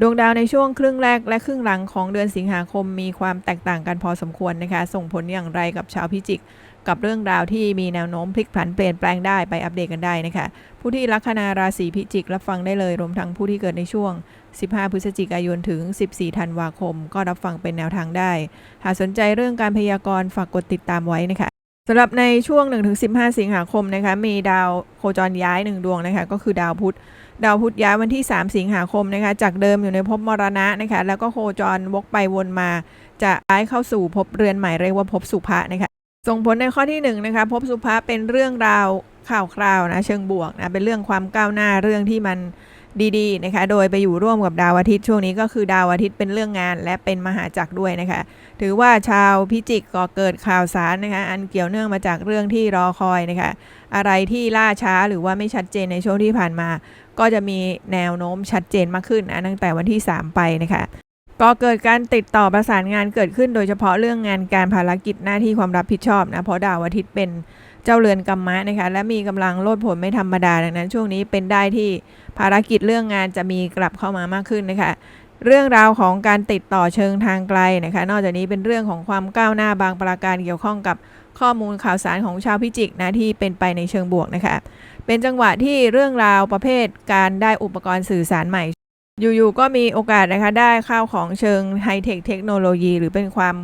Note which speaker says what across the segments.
Speaker 1: ดวงดาวในช่วงครึ่งแรกและครึ่งหลังของเดือนสิงหาคมมีความแตกต่างกันพอสมควรนะคะ ส่งผลอย่างไรกับชาวพิจิก กับเรื่องราวที่มีแนวโน้มพลิกผันเปลี่ยนแปลงได้ไปอัปเดตกันได้นะคะ ผู้ที่ลัคนาราศีพิจิกรับฟังได้เลยรวมทั้งผู้ที่เกิดในช่วง 15 พฤศจิกายนถึง 14 ธันวาคม ก็รับฟังเป็นแนวทางได้ หากสนใจเรื่องการพยากรณ์ฝากกดติดตามไว้นะคะสำหรับในช่วง 1-15 สิงหาคมนะคะมีดาวโคจรย้ายหนึ่งดวงนะคะก็คือดาวพุธ ดาวพุธย้ายวันที่ 3 สิงหาคมนะคะ จากเดิมอยู่ในภพมรณะนะคะ แล้วก็โคจรวกไปวนมา จะย้ายเข้าสู่ภพเรือนใหม่เรียกว่าภพสุภะนะคะ ส่งผลในข้อที่1นนะคะภพสุภะเป็นเรื่องราวข่าวคราวนะเชิงบวกนะเป็นเรื่องความก้าวหน้าเรื่องที่มันดีๆนะคะ โดยไปอยู่ร่วมกับดาวอาทิตย์ช่วงนี้ก็คือดาวอาทิตย์เป็นเรื่องงานและเป็นมหาจักรด้วยนะคะ ถือว่าชาวพิจิกก็เกิดข่าวสารนะคะ อันเกี่ยวเนื่องมาจากเรื่องที่รอคอยนะคะอะไรที่ล่าช้าหรือว่าไม่ชัดเจนในช่วงที่ผ่านมา ก็จะมีแนวโน้มชัดเจนมากขึ้นนะตั้งแต่วันที่ 3 ไปนะคะก็เกิดการติดต่อประสานงานเกิดขึ้นโดยเฉพาะเรื่องงานการภารกิจหน้าที่ความรับผิดชอบนะเพราะดาวอาทิตย์เป็นเจ้าเรือนกรรมะนะคะและมีกำลังโลดผลไม่ธรรมดาดังนั้น ช่วงนี้เป็นได้ที่ภารกิจเรื่องงานจะมีกลับเข้ามามากขึ้นนะคะเรื่องราวของการติดต่อเชิงทางไกลนะคะ นอกจากนี้เป็นเรื่องของความก้าวหน้าบางประการเกี่ยวข้องกับ ข้อมูลข่าวสารของชาวพิจิกนะที่เป็นไปในเชิงบวกนะคะ เป็นจังหวะที่เรื่องราวประเภทการได้อุปกรณ์สื่อสารใหม่ อยู่ๆก็มีโอกาสนะคะได้ข้าวของเชิงไฮเทคเทคโนโลยี หรือเป็นความ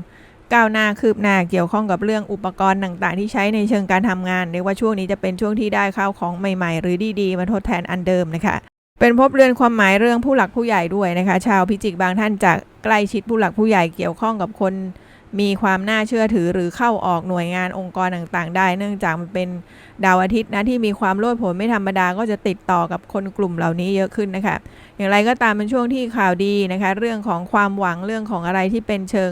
Speaker 1: ก้าวหน้าคืบหน้าเกี่ยวข้องกับเรื่องอุปกรณ์ต่างๆ ที่ใช้ในเชิงการทำงานเรียกว่าช่วงนี้จะเป็นช่วงที่ได้ข้าวของใหม่ ๆ หรือดีๆมาทดแทนอันเดิมนะคะเป็นพบเรือนความหมายเรื่องผู้หลักผู้ใหญ่ด้วยนะคะ ชาวพิจิกบางท่านจะใกล้ชิดผู้หลักผู้ใหญ่เกี่ยวข้องกับคน มีความน่าเชื่อถือหรือเข้าออกหน่วยงานองค์กรต่างๆ ได้ เนื่องจากมันเป็นดาวอาทิตย์นะที่มีความโลดผนไม่ธรรมดาก็จะติดต่อกับคนกลุ่มเหล่านี้เยอะขึ้นนะคะ อย่างไรก็ตามเป็นช่วงที่ข่าวดีนะคะ เรื่องของความหวังเรื่องของอะไรที่เป็นเชิง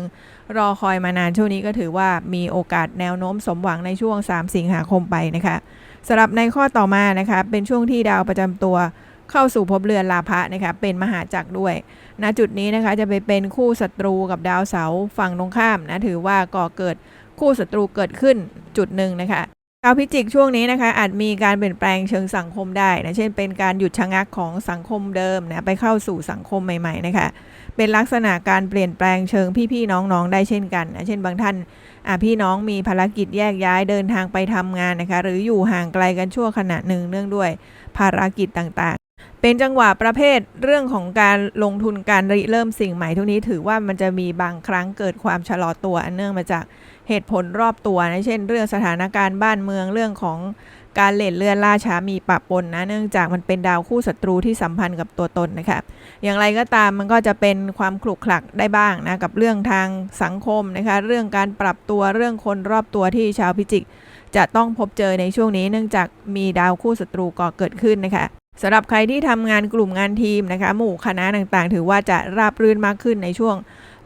Speaker 1: รอคอยมานานช่วงนี้ก็ถือว่ามีโอกาสแนวโน้มสมหวังในช่วง 3 สิงหาคมไปนะคะสำหรับในข้อต่อมานะคะ เป็นช่วงที่ดาวประจำตัว เข้าสู่ภพเรือนลาภะนะคะเป็นมหาจักรด้วยณจุดนี้นะคะจะไปเป็นคู่ศัตรูกับดาวเสาร์ฝั่งตรงข้ามนะถือว่าก่อเกิดคู่ศัตรูเกิดขึ้นจุดหนึ่งนะคะชาวพิจิกช่วงนี้นะคะอาจมีการเปลี่ยนแปลงเชิงสังคมได้นะเช่นเป็นการหยุดชะงักของสังคมเดิมนะไปเข้าสู่สังคมใหม่ๆนะคะเป็นลักษณะการเปลี่ยนแปลงเชิงพี่ๆน้องๆได้เช่นกันนะเช่นบางท่านพี่น้องมีภารกิจแยกย้ายเดินทางไปทำงานนะคะหรืออยู่ห่างไกลกันชั่วขณะหนึ่งเนื่องด้วยภารกิจต่าง เป็นจังหวะประเภทเรื่องของการลงทุนการริเริ่มสิ่งใหม่ทุกนี้ถือว่ามันจะมีบางครั้งเกิดความชะลอตัวอันเนื่องมาจากเหตุผลรอบตัวนะเช่น เรื่องสถานการณ์บ้านเมืองเรื่องของการเล่นเลื่อนล่าช้ามีปะปนนะเนื่องจากมันเป็นดาวคู่ศัตรูที่สัมพันธ์กับตัวตนนะคะอย่างไรก็ตามมันก็จะเป็นความขลุกขลักได้บ้างนะกับเรื่องทางสังคมนะคะเรื่องการปรับตัวเรื่องคนรอบตัวที่ชาวพิจิก จะต้องพบเจอในช่วงนี้ เนื่องจากมีดาวคู่ศัตรูก่อเกิดขึ้นนะคะ สำหรับใครที่ทำงานกลุ่มงานทีมนะคะหมู่คณะต่างๆ ถือว่าจะราบรื่นมากขึ้นในช่วง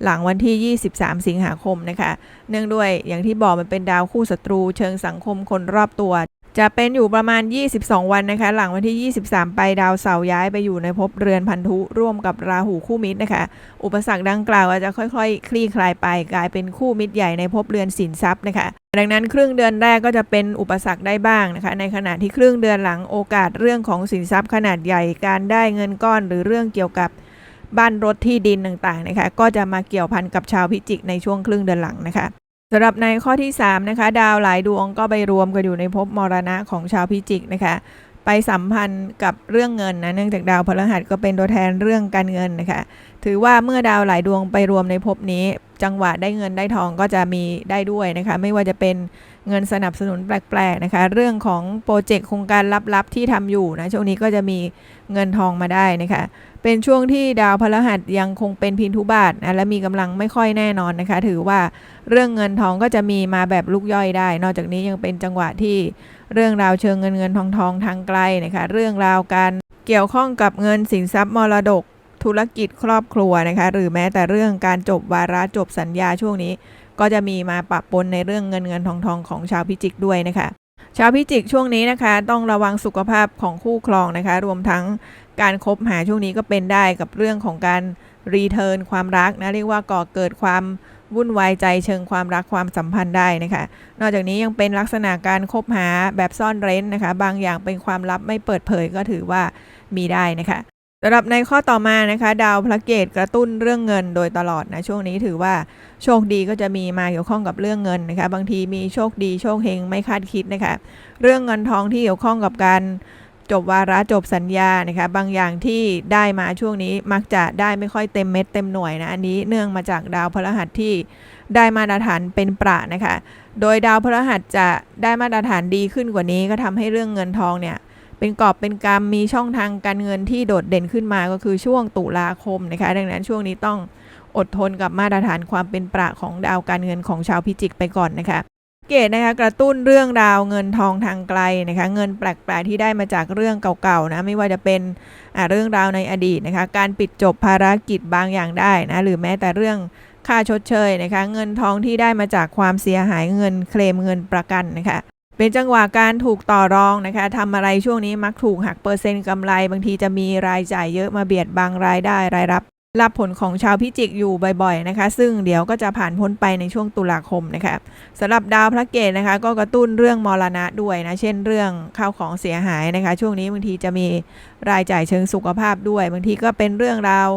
Speaker 1: หลังวันที่ 23 สิงหาคมนะคะ เนื่องด้วยอย่างที่บอกมันเป็นดาวคู่ศัตรู เชิงสังคมคนรอบตัว จะเป็นอยู่ประมาณ 22 วันนะคะ หลังวันที่ 23 ไปดาวเสาร์ย้ายไปอยู่ในภพเรือนพันธุร่วมกับราหูคู่มิตรนะคะ อุปสรรคดังกล่าวอาจจะค่อยๆ คลี่คลายไปกลายเป็นคู่มิตรใหญ่ในภพเรือนสินทรัพย์นะคะ ดังนั้นครึ่งเดือนแรกก็จะเป็นอุปสรรคได้บ้างนะคะ ในขณะที่ครึ่งเดือนหลังโอกาสเรื่องของสินทรัพย์ขนาดใหญ่การได้เงินก้อนหรือเรื่องเกี่ยวกับบ้านรถที่ดินต่างๆนะคะ ก็จะมาเกี่ยวพันกับชาวพิจิกในช่วงครึ่งเดือนหลังนะคะสำหรับในข้อที่ 3 นะคะ ดาวหลายดวงก็ไปรวมกันอยู่ในภพมรณะของชาวพิจิกนะคะ ไปสัมพันธ์กับเรื่องเงินนะเนื่องจากดาวพฤหัสก็เป็นตัวแทนเรื่องการเงินนะคะถือว่าเมื่อดาวหลายดวงไปรวมในภพนี้ จังหวะได้เงินได้ทองก็จะมีได้ด้วยนะคะ ไม่ว่าจะเป็น เงินสนับสนุนแปลกๆนะคะ เรื่องของโปรเจกต์โครงการลับๆที่ทำอยู่นะช่วงนี้ก็จะมีเงินทองมาได้นะคะ เป็นช่วงที่ดาวพฤหัสยังคงเป็นพินทุบาทนะและมีกำลังไม่ค่อยแน่นอนนะคะ ถือว่าเรื่องเงินทองก็จะมีมาแบบลูกย่อยได้ นอกจากนี้ยังเป็นจังหวะที่เรื่องราวเชิงเงินเงินทองทองทางไกลนะคะ เรื่องราวการเกี่ยวข้องกับเงินสินทรัพย์มรดกธุรกิจครอบครัวนะคะ หรือแม้แต่เรื่องการจบวาระจบสัญญาช่วงนี้ ก็จะมีมาปะปนในเรื่องเงินเงินทองทองของชาวพิจิกด้วยนะคะ ชาวพิจิกช่วงนี้นะคะ ต้องระวังสุขภาพของคู่ครองนะคะ รวมทั้งการคบหาช่วงนี้ก็เป็นได้กับเรื่องของการรีเทิร์นความรักนะเรียกว่าก่อเกิดความวุ่นวายใจเชิงความรักความสัมพันธ์ได้นะคะ นอกจากนี้ยังเป็นลักษณะการคบหาแบบซ่อนเร้นนะคะ บางอย่างเป็นความลับไม่เปิดเผยก็ถือว่ามีได้นะคะ สำหรับในข้อต่อมานะคะ ดาวพระเกตกระตุ้นเรื่องเงินโดยตลอดนะช่วงนี้ถือว่าโชคดีก็จะมีมาเกี่ยวข้องกับเรื่องเงินนะคะ บางทีมีโชคดีโชคเฮงไม่คาดคิดนะคะ เรื่องเงินทองที่เกี่ยวข้องกับการจบวาระจบสัญญานะคะ บางอย่างที่ได้มาช่วงนี้มักจะได้ไม่ค่อยเต็มเม็ดเต็มหน่วยนะอันนี้เนื่องมาจากดาวพฤหัสที่ได้มาตรฐานเป็นประนะคะ โดยดาวพฤหัสจะได้มาตรฐานดีขึ้นกว่านี้ ก็ทำให้เรื่องเงินทองเนี่ย เป็นกอบเป็นกรรมมีช่องทางการเงินที่โดดเด่นขึ้นมาก็คือช่วงตุลาคมนะคะ ดังนั้นช่วงนี้ต้องอดทนกับมาตรฐานความเป็นประของดาวการเงินของชาวพิจิกไปก่อนนะคะเกตนะคะกระตุ้นเรื่องราวเงินทองทางไกลนะคะเงินแปลกๆที่ได้มาจากเรื่องเก่าๆนะไม่ว่าจะเป็นเรื่องราวในอดีตนะคะการปิดจบภารกิจบางอย่างได้นะหรือแม้แต่เรื่องค่าชดเชยนะคะเงินทองที่ได้มาจากความเสียหายเงินเคลมเงินประกันนะคะ เป็นจังหวะการถูกต่อรองนะคะทำอะไรช่วงนี้มักถูกหักเปอร์เซ็นต์กำไร บางทีจะมีรายจ่ายเยอะมาเบียดบังรายได้รายรับ รับผลของชาวพิจิกอยู่บ่อยๆนะคะ ซึ่งเดี๋ยวก็จะผ่านพ้นไปในช่วงตุลาคมนะคะสำหรับดาวพระเกตนะคะ ก็กระตุ้นเรื่องมรณะด้วยนะ เช่นเรื่องข้าวของเสียหายนะคะ ช่วงนี้บางทีจะมีรายจ่ายเชิงสุขภาพด้วย บางทีก็เป็นเรื่องราว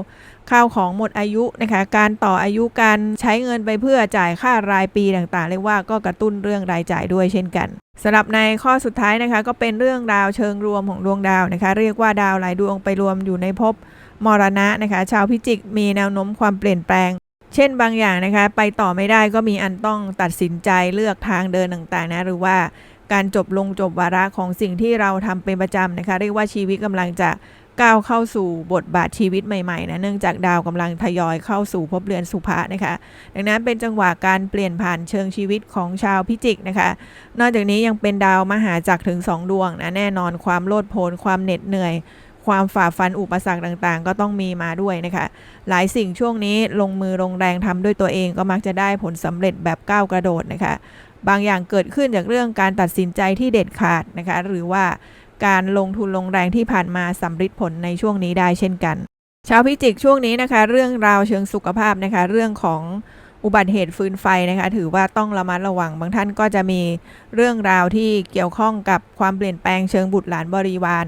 Speaker 1: ข้าวของหมดอายุนะคะ การต่ออายุการใช้เงินไปเพื่อจ่ายค่ารายปีต่างๆ เรียกว่าก็กระตุ้นเรื่องรายจ่ายด้วยเช่นกัน สำหรับในข้อสุดท้ายนะคะก็เป็นเรื่องราวเชิงรวมของดวงดาวนะคะ เรียกว่าดาวหลายดวงไปรวมอยู่ในภพมรณะนะคะ ชาวพิจิกมีแนวโน้มความเปลี่ยนแปลง เช่นบางอย่างนะคะ ไปต่อไม่ได้ก็มีอันต้องตัดสินใจเลือกทางเดินต่างๆนะหรือว่าการจบลงจบวาระของสิ่งที่เราทำเป็นประจำนะคะ เรียกว่าชีวิตกำลังจะ ก้าวเข้าสู่บทบาทชีวิตใหม่ๆนะเนื่องจากดาวกำลังทยอยเข้าสู่ภพเรือนสุภะนะคะ ดังนั้นเป็นจังหวะการเปลี่ยนผ่านเชิงชีวิตของชาวพิจิกนะคะ นอกจากนี้ยังเป็นดาวมหาจักรถึง 2 ดวงนะแน่นอนความโลดโผนความเหน็ดเหนื่อย ความฝ่าฟันอุปสรรคต่างๆ ก็ต้องมีมาด้วยนะคะ หลายสิ่งช่วงนี้ลงมือลงแรงทำด้วยตัวเองก็มักจะได้ผลสำเร็จแบบก้าวกระโดดนะคะบางอย่างเกิดขึ้นจากเรื่องการตัดสินใจที่เด็ดขาดนะคะ หรือว่า การลงทุนลงแรงที่ผ่านมาสำฤทธิ์ผลในช่วงนี้ได้เช่นกัน ชาวพิจิกช่วงนี้นะคะ เรื่องราวเชิงสุขภาพนะคะ เรื่องของ อุบัติเหตุฟืนไฟนะคะถือว่าต้องระมัดระวัง บางท่านก็จะมีเรื่องราวที่เกี่ยวข้องกับความเปลี่ยนแปลงเชิงบุตรหลานบริวาร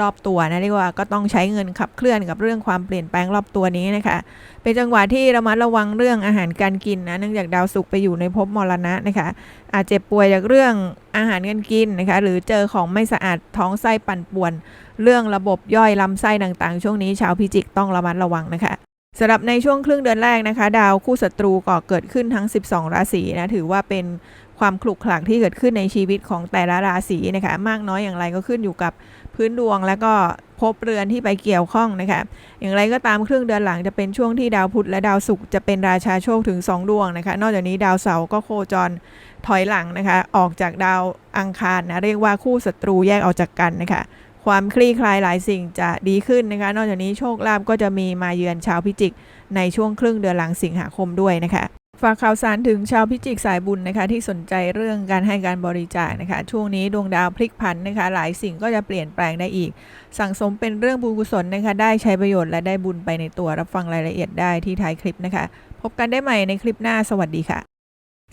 Speaker 1: รอบตัวนะเรียกว่าก็ต้องใช้เงินขับเคลื่อนกับเรื่องความเปลี่ยนแปลงรอบตัวนี้นะคะเป็นจังหวะที่ระมัดระวังเรื่องอาหารการกินนะเนื่องจากดาวศุกร์ไปอยู่ในภพมรณะนะคะอาจเจ็บป่วยจากเรื่องอาหารการกินนะคะหรือเจอของไม่สะอาดท้องไส้ปั่นป่วน เรื่องระบบย่อยลำไส้ต่างๆ ช่วงนี้ชาวพิจิกต้องระมัดระวังนะคะ สำหรับในช่วงครึ่งเดือนแรกนะคะ ดาวคู่ศัตรูก่อเกิดขึ้นทั้ง 12 ราศีนะถือว่าเป็นความคลุกคลักที่เกิดขึ้นในชีวิตของแต่ละราศีนะคะมากน้อยอย่างไรก็ขึ้นอยู่กับพื้นดวงแล้วก็ภพเรือนที่ไปเกี่ยวข้องนะคะอย่างไรก็ตามครึ่งเดือนหลังจะเป็นช่วงที่ดาวพุธและดาวศุกร์จะเป็นราชาโชคถึง 2 ดวงนะคะ นอกจากนี้ดาวเสาร์ก็โคจรถอยหลังนะคะ ออกจากดาวอังคารนะเรียกว่าคู่ศัตรูแยกออกจากกันนะคะ ความคลี่คลายหลายสิ่งจะดีขึ้นนะคะ นอกจากนี้โชคลาภก็จะมีมาเยือนชาวพิจิก ในช่วงครึ่งเดือนหลังสิงหาคมด้วยนะคะฝากข่าวสารถึงชาวพิจิกสายบุญนะคะ ที่สนใจเรื่องการให้การบริจาคนะคะ ช่วงนี้ดวงดาวพลิกผันนะคะ หลายสิ่งก็จะเปลี่ยนแปลงได้อีก สั่งสมเป็นเรื่องบุญกุศลนะคะ ได้ใช้ประโยชน์และได้บุญไปในตัวรับฟังรายละเอียดได้ที่ท้ายคลิปนะคะ พบกันได้ใหม่ในคลิปหน้าสวัสดีค่ะ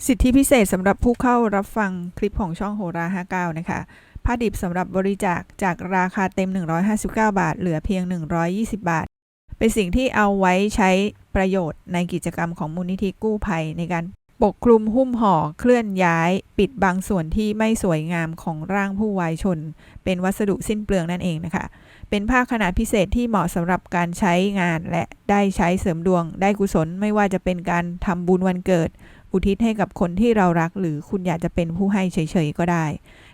Speaker 1: สิทธิพิเศษสำหรับผู้เข้ารับฟังคลิปของช่องโหรา59นะคะ ผ้าดิบสำหรับบริจาคจากราคาเต็ม 159 บาท เหลือเพียง 120 บาท เป็นสิ่งที่เอาไว้ใช้ประโยชน์ในกิจกรรมของมูลนิธิกู้ภัยในการปกคลุมหุ้มห่อเคลื่อนย้าย ปิดบางส่วนที่ไม่สวยงามของร่างผู้วายชน เป็นวัสดุสิ้นเปลืองนั่นเองนะคะ เป็นผ้าขนาดพิเศษที่เหมาะสำหรับการใช้งานและได้ใช้เสริมดวง ได้กุศลไม่ว่าจะเป็นการทำบุญวันเกิด อุทิศให้กับคนที่เรารัก หรือคุณอยากจะเป็นผู้ให้เฉยๆก็ได้